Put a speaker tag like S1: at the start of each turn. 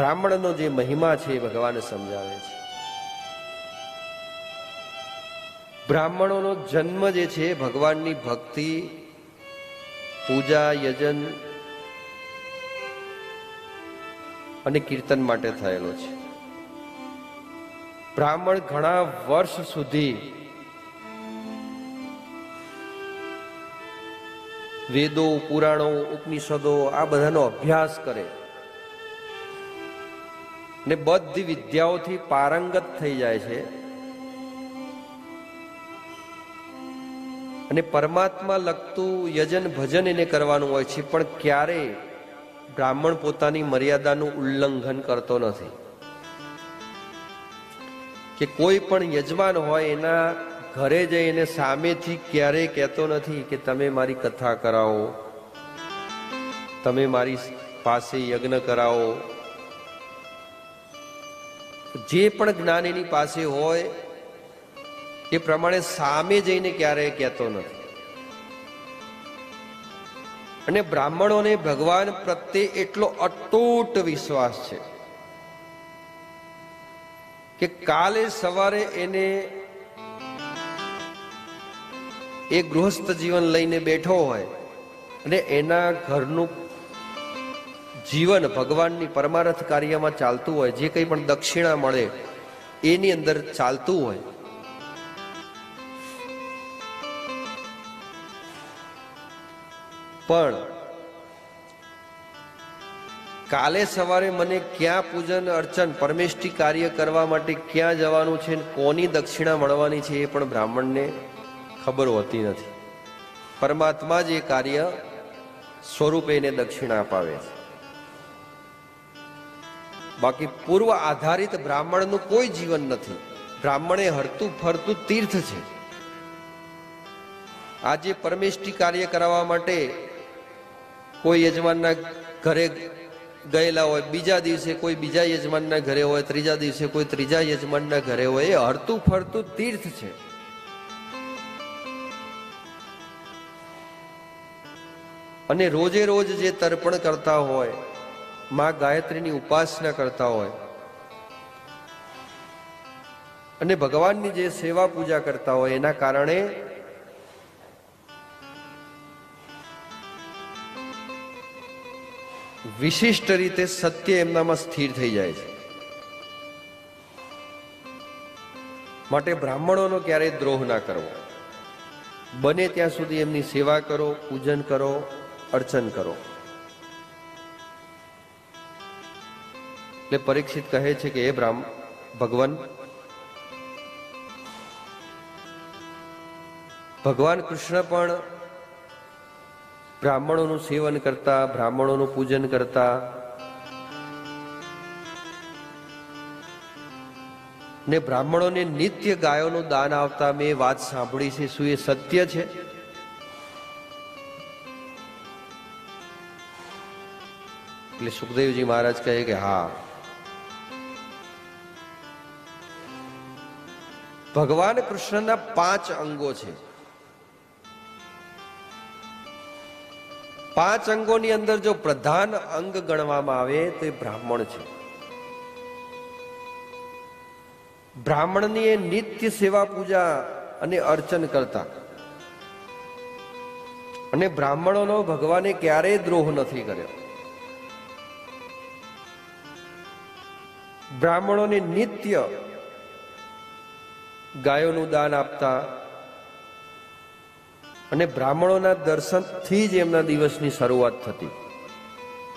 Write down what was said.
S1: બ્રાહ્મણનો જે મહિમા છે એ ભગવાન સમજાવે છે. બ્રાહ્મણોનો જન્મ જે છે ભગવાનની ભક્તિ, પૂજા, યજન અને કીર્તન માટે થયેલો છે. બ્રાહ્મણ ઘણા વર્ષ સુધી વેદો, પુરાણો, ઉપનિષદો આ બધાનો અભ્યાસ કરે. ને બધી વિદ્યાઓથી પારંગત થઈ જાય છે. અને પરમાત્મા લગતું યજન ભજન એને કરવાનું હોય છે, પણ ક્યારે બ્રાહ્મણ પોતાની મર્યાદાનું ઉલ્લંઘન કરતો નથી. કે કોઈ પણ યજમાન હોય એના ઘરે જઈને સામેથી ક્યારેય કહેતો નથી કે તમે મારી કથા કરાવો, તમે મારી પાસે યજ્ઞ કરાવો જે પણ જ્ઞાન એની પાસે હોય, એ પ્રમાણે સામે જઈને ક્યારેય કહેતો નથી. અને બ્રાહ્મણોને ભગવાન પ્રત્યે એટલો અતૂટ વિશ્વાસ છે કે કાલે સવારે એને એ ગૃહસ્થ જીવન લઈને બેઠો હોય અને એના ઘરનું જીવન ભગવાનની પરમારથ કાર્યમાં ચાલતું હોય, જે કંઈ પણ દક્ષિણા મળે, એની અંદર ચાલતું હોય. પણ કાલે સવારે મને ક્યાં પૂજન, અર્ચન, પરમેષ્ઠી કાર્ય કરવા માટે ક્યાં જવાનું છે કોની દક્ષિણા મળવાની છે એ પણ બ્રાહ્મણને ખબર હોતી નથી. પરમાત્મા જ એ કાર્ય સ્વરૂપે એને દક્ષિણા અપાવે છે. બાકી પૂર્વ આધારિત બ્રાહ્મણનું કોઈ જીવન નથી. બ્રાહ્મણ હરતું ફરતું તીર્થ છે. આજે પરમેષ્ઠી કાર્ય કરાવવા માટે કોઈ યજમાનના ઘરે ગયેલા હોય, બીજા દિવસે કોઈ બીજા યજમાનના ઘરે હોય, ત્રીજા દિવસે કોઈ ત્રીજા યજમાનના ઘરે હોય, એ હરતું ફરતું તીર્થ છે. અને રોજે રોજ જે તર્પણ કરતા હોય માં ગાયત્રીની ઉપાસના કરતા હોય. અને ભગવાનની જે સેવા પૂજા કરતા હોય એના કારણે વિશિષ્ટ રીતે સત્ય એમનામાં સ્થિર થઈ જાય છે. માટે બ્રાહ્મણોનો ક્યારેય દ્રોહ ના કરવો. બને ત્યાં સુધી એમની સેવા કરો, પૂજન કરો, અર્ચન કરો. એટલે પરીક્ષિત કહે છે કે એ બ્રાહ્મ, ભગવાન ભગવાન કૃષ્ણ પણ બ્રાહ્મણોનું સેવન કરતા, બ્રાહ્મણોનું પૂજન કરતા ને બ્રાહ્મણોને નિત્ય ગાયોનું દાન આવતા મેં વાત સાંભળી છે, શું એ સત્ય છે? એટલે સુખદેવજી મહારાજ કહે કે હા ભગવાન કૃષ્ણના પાંચ અંગો છે. પાંચ અંગોની અંદર જો પ્રધાન અંગ ગણવામાં આવે તો એ બ્રાહ્મણ છે. બ્રાહ્મણની એ નિત્ય સેવા પૂજા અને અર્ચન કરતા. અને બ્રાહ્મણોનો ભગવાને ક્યારેય દ્રોહ નથી કર્યો. બ્રાહ્મણોને નિત્ય ગાયોનું દાન આપતા અને બ્રાહ્મણોના દર્શનથી જ એમના દિવસની શરૂઆત થતી.